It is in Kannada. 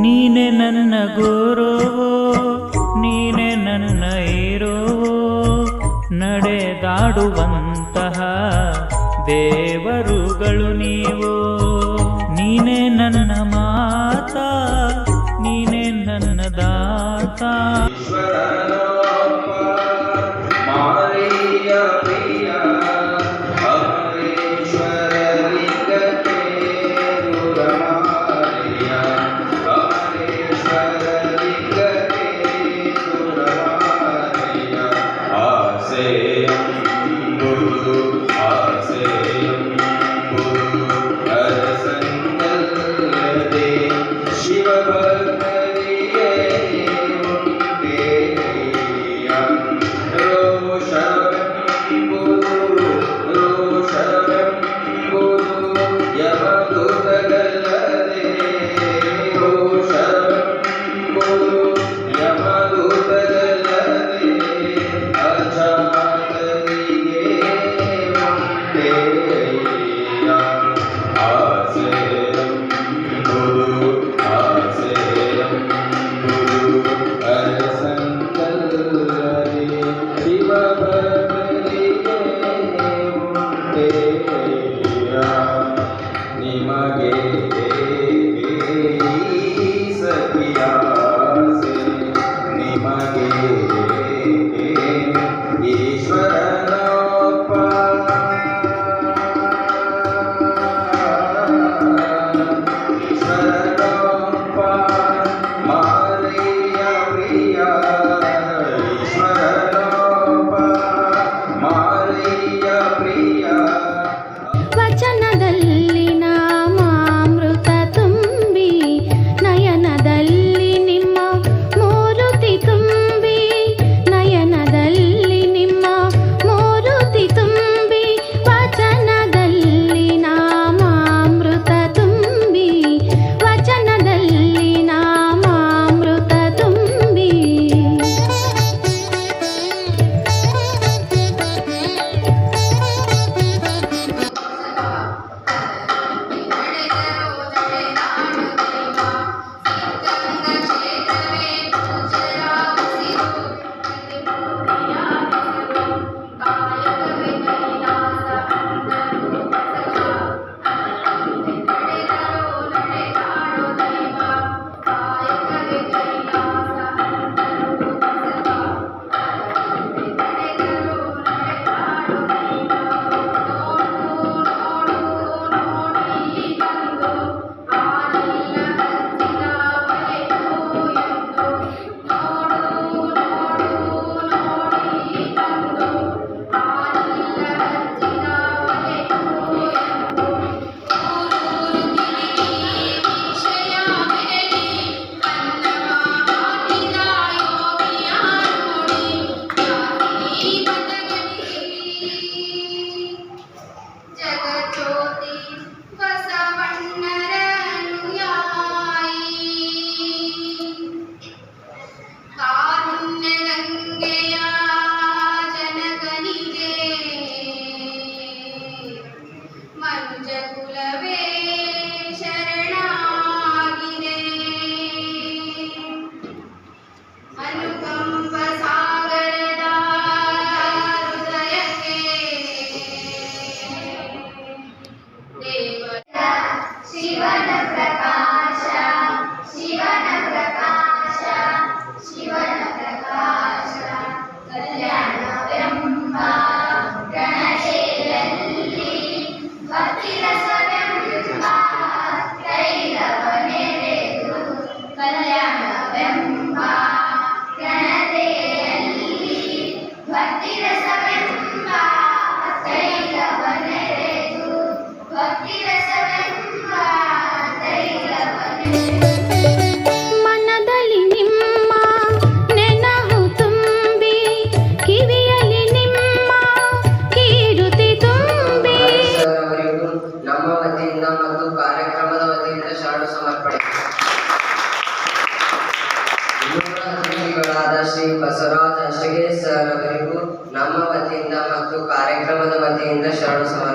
ನೀನೆ ನನ್ನ ಗುರು, ನೀನೆ ನನ್ನ ಇರುವೋ ನಡೆದಾಡುವಂತಹ ದೇವರುಗಳು ನೀವು. ನೀನೆ ನನ್ನ ಮಾತಾ, ನೀನೆ ನನ್ನ ದಾತ. જીવન ಶ್ರೀ ಬಸವರಾಜ್ ಅಷ್ಟಗೆ ಸರ್ ಅವರಿಗೂ ನಮ್ಮ ವತಿಯಿಂದ ಮತ್ತು ಕಾರ್ಯಕ್ರಮದ ವತಿಯಿಂದ ಶರಣ ಸಮಾನ